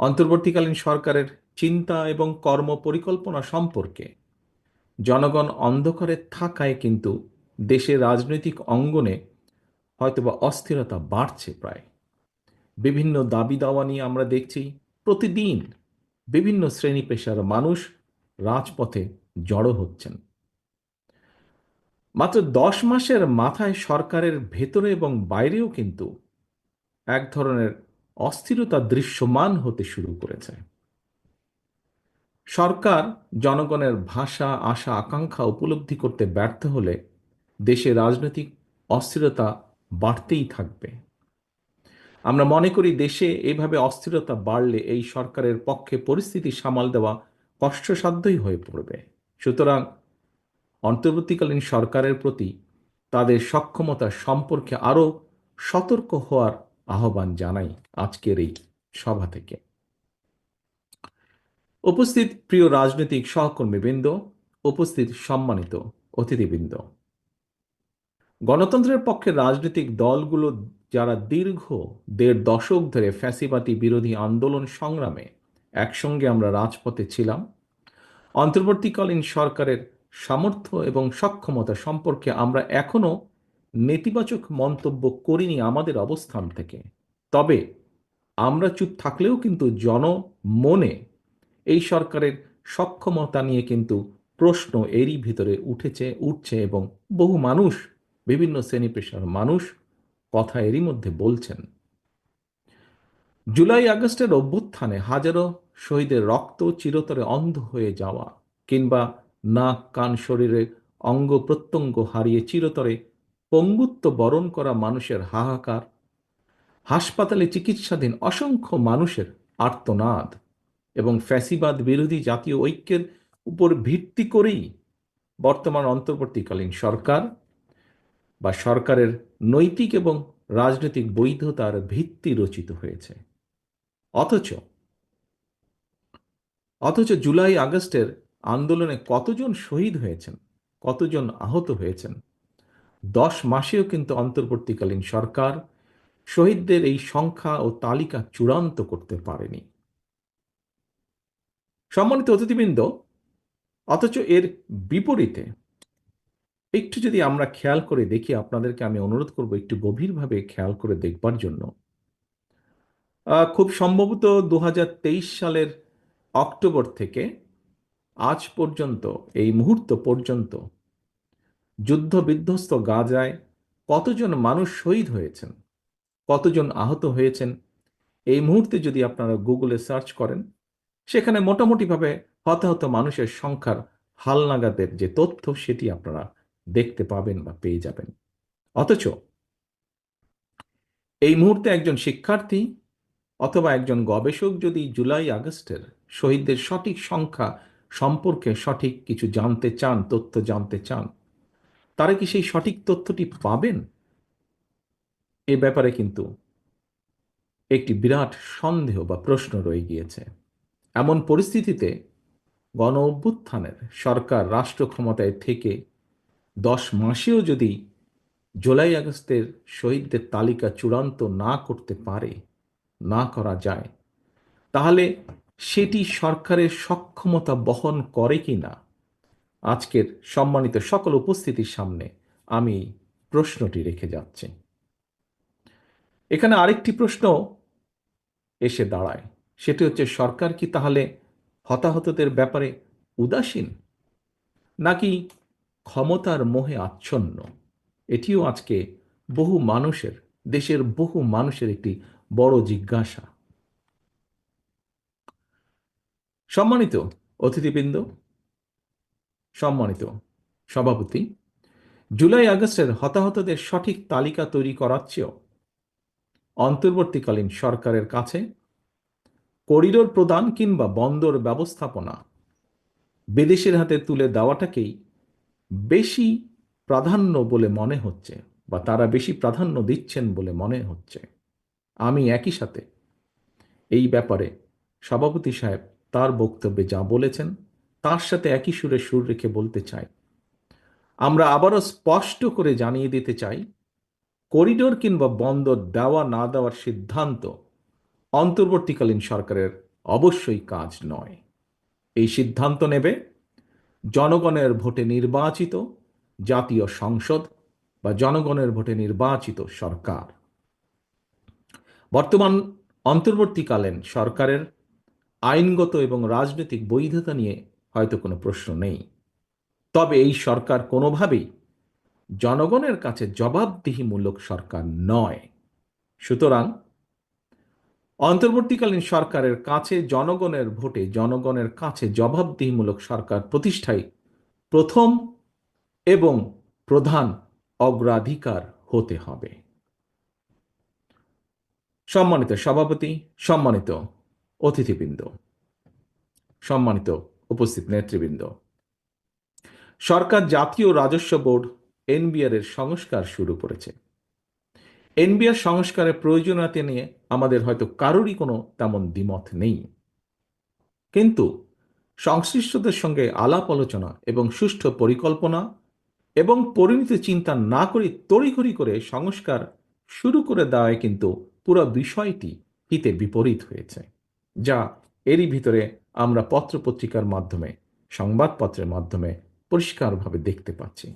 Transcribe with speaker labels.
Speaker 1: অন্তর্বর্তীকালীন সরকারের চিন্তা এবং কর্ম পরিকল্পনা সম্পর্কে জনগণ অন্ধকারে থাকায় কিন্তু দেশের রাজনৈতিক অঙ্গনে হয়তোবা অস্থিরতা বাড়ছে প্রায়। বিভিন্ন দাবি দাওয়া নিয়ে আমরা দেখছি, প্রতিদিন বিভিন্ন শ্রেণি পেশার মানুষ রাজপথে জড়ো হচ্ছেন। মাত্র দশ মাসের মাথায় সরকারের ভেতরে এবং বাইরেও কিন্তু এক ধরনের অস্থিরতা দৃশ্যমান হতে শুরু করেছে। সরকার জনগণের ভাষা, আশা, আকাঙ্ক্ষা উপলব্ধি করতে ব্যর্থ হলে দেশে রাজনৈতিক অস্থিরতা বাড়তেই থাকবে। আমরা মনে করি দেশে এইভাবে অস্থিরতা বাড়লে এই সরকারের পক্ষে পরিস্থিতি সামাল দেওয়া কষ্টসাধ্যই হয়ে পড়বে। সুতরাং অন্তর্বর্তীকালীন সরকারের প্রতি তাদের সক্ষমতা সম্পর্কে আরও সতর্ক হওয়ার আহ্বান জানাই আজকের এই সভা থেকে। উপস্থিত প্রিয় রাজনৈতিক সহকর্মীবৃন্দ, উপস্থিত সম্মানিত অতিথিবৃন্দ। গণতন্ত্রের পক্ষে রাজনৈতিক দলগুলো যারা দীর্ঘ দেড় দশক ধরে ফ্যাসিবাদী বিরোধী আন্দোলন সংগ্রামে একসঙ্গে আমরা রাজপথে ছিলাম, অন্তর্বর্তীকালীন সরকারের সামর্থ্য এবং সক্ষমতা সম্পর্কে আমরা এখনও নেতিবাচক মন্তব্য করিনি আমাদের অবস্থান থেকে। তবে আমরা চুপ থাকলেও কিন্তু জনমনে এই সরকারের সক্ষমতা নিয়ে কিন্তু প্রশ্ন এরই ভিতরে উঠেছে, উঠছে এবং বহু মানুষ, বিভিন্ন শ্রেণি পেশার মানুষ কথা এরই মধ্যে বলছেন। জুলাই আগস্টের অভ্যুত্থানে হাজারো শহীদের রক্ত চিরতরে অন্ধ হয়ে যাওয়া কিংবা নাক কান শরীরে অঙ্গ প্রত্যঙ্গ হারিয়ে চিরতরে পঙ্গুত্ব বরণ করা মানুষের হাহাকার, হাসপাতালে চিকিৎসাধীন অসংখ্য মানুষের আর্তনাদ এবং ফ্যাসিবাদ বিরোধী জাতীয় ঐক্যের উপর ভিত্তি করেই বর্তমান অন্তর্বর্তীকালীন সরকার বা সরকারের নৈতিক এবং রাজনৈতিক বৈধতার ভিত্তি রচিত হয়েছে। অথচ অথচ জুলাই আগস্টের আন্দোলনে কতজন শহীদ হয়েছেন, কতজন আহত হয়েছেন দশ মাসেও কিন্তু অন্তর্বর্তীকালীন সরকার শহীদদের এই সংখ্যা ও তালিকা চূড়ান্ত করতে পারেনি। সম্মানিত অতিথিবৃন্দ, অথচ এর বিপরীতে একটু যদি আমরা খেয়াল করে দেখি, আপনাদেরকে আমি অনুরোধ করব একটু গভীরভাবে খেয়াল করে দেখবার জন্য। খুব সম্ভবত দু হাজার তেইশ সালের অক্টোবর থেকে আজ পর্যন্ত, এই মুহূর্ত পর্যন্ত যুদ্ধ বিধ্বস্ত গাজায় কতজন মানুষ শহীদ হয়েছেন? কতজন আহত হয়েছেন? এই মুহূর্তে যদি আপনারা গুগলে সার্চ করেন, সেখানে মোটামুটিভাবে হতাহত মানুষের সংখ্যার হালনাগাদের যে তথ্য, সেটি আপনারা দেখতে পাবেন বা পেয়ে যাবেন। অথচ এই মুহূর্তে একজন শিক্ষার্থী অথবা একজন গবেষক যদি জুলাই আগস্টের শহীদদের সঠিক সংখ্যা সম্পর্কে সঠিক কিছু জানতে চান, তথ্য জানতে চান তারা কি সেই সঠিক তথ্যটি পাবেন? এ ব্যাপারে কিন্তু একটি বিরাট সন্দেহ বা প্রশ্ন রয়ে গিয়েছে। এমন পরিস্থিতিতে গণ অভ্যুত্থানের সরকার রাষ্ট্র ক্ষমতায় থেকে দশ মাসেও যদি জুলাই আগস্টের শহীদদের তালিকা চূড়ান্ত না করতে পারে, না করা যায়, তাহলে সেটি সরকারের সক্ষমতা বহন করে কি না আজকের সম্মানিত সকল উপস্থিতির সামনে আমি প্রশ্নটি রেখে যাচ্ছি। এখানে আরেকটি প্রশ্ন এসে দাঁড়ায়। সেটি হচ্ছে, সরকার কি তাহলে হতাহতদের ব্যাপারে উদাসীন? নাকি ক্ষমতার মোহে আচ্ছন্ন? এটিও আজকে বহু মানুষের, দেশের বহু মানুষের একটি বড় জিজ্ঞাসা। সম্মানিত অতিথিবৃন্দ সম্মানিত সভাপতি, জুলাই আগস্টের হতাহতদের সঠিক তালিকা তৈরি করার চেয়েও অন্তর্বর্তীকালীন সরকারের কাছে করিডোর প্রদান কিংবা বন্দর ব্যবস্থাপনা বিদেশের হাতে তুলে দেওয়াটাকেই বেশি প্রাধান্য বলে মনে হচ্ছে বা তারা বেশি প্রাধান্য দিচ্ছেন বলে মনে হচ্ছে। আমি একই সাথে এই ব্যাপারে সভাপতি সাহেব তার বক্তব্যে যা বলেছেন তার সাথে একই সুরে সুর রেখে বলতে চাই। আমরা আবারও স্পষ্ট করে জানিয়ে দিতে চাই, করিডোর কিংবা বন্দর দেওয়া না দেওয়ার সিদ্ধান্ত অন্তর্বর্তীকালীন সরকারের অবশ্যই কাজ নয়। এই সিদ্ধান্ত নেবে জনগণের ভোটে নির্বাচিত জাতীয় সংসদ বা জনগণের ভোটে নির্বাচিত সরকার। বর্তমান অন্তর্বর্তীকালীন সরকারের আইনগত এবং রাজনৈতিক বৈধতা নিয়ে হয়তো কোনো প্রশ্ন নেই। তবে এই সরকার কোনোভাবেই জনগণের কাছে জবাবদিহিমূলক সরকার নয়। সুতরাং অন্তর্বর্তীকালীন সরকারের কাছে জনগণের ভোটে জনগণের কাছে জবাবদিহিমূলক সরকার প্রতিষ্ঠাই প্রথম এবং প্রধান অগ্রাধিকার হতে হবে। সম্মানিত সভাপতি, সম্মানিত অতিথিবৃন্দ, সম্মানিত উপস্থিত নেতৃবৃন্দ। সরকার জাতীয় রাজস্ব বোর্ড এনবিআর এর সংস্কার শুরু করেছে। এনবিআর সংস্কারের প্রয়োজনীয়তা নিয়ে আমাদের হয়তো কারোরই কোনো তেমন দ্বিমত নেই। কিন্তু সংশ্লিষ্টদের সঙ্গে আলাপ আলোচনা এবং সুষ্ঠু পরিকল্পনা এবং পরিণত চিন্তা না করে তড়িঘড়ি করে সংস্কার শুরু করে দেওয়ায় কিন্তু পুরো বিষয়টি হিতে বিপরীত হয়েছে, যা এরই ভিতরে আমরা পত্রপত্রিকার মাধ্যমে সংবাদপত্রের মাধ্যমে পরিষ্কারভাবে দেখতে পাচ্ছি।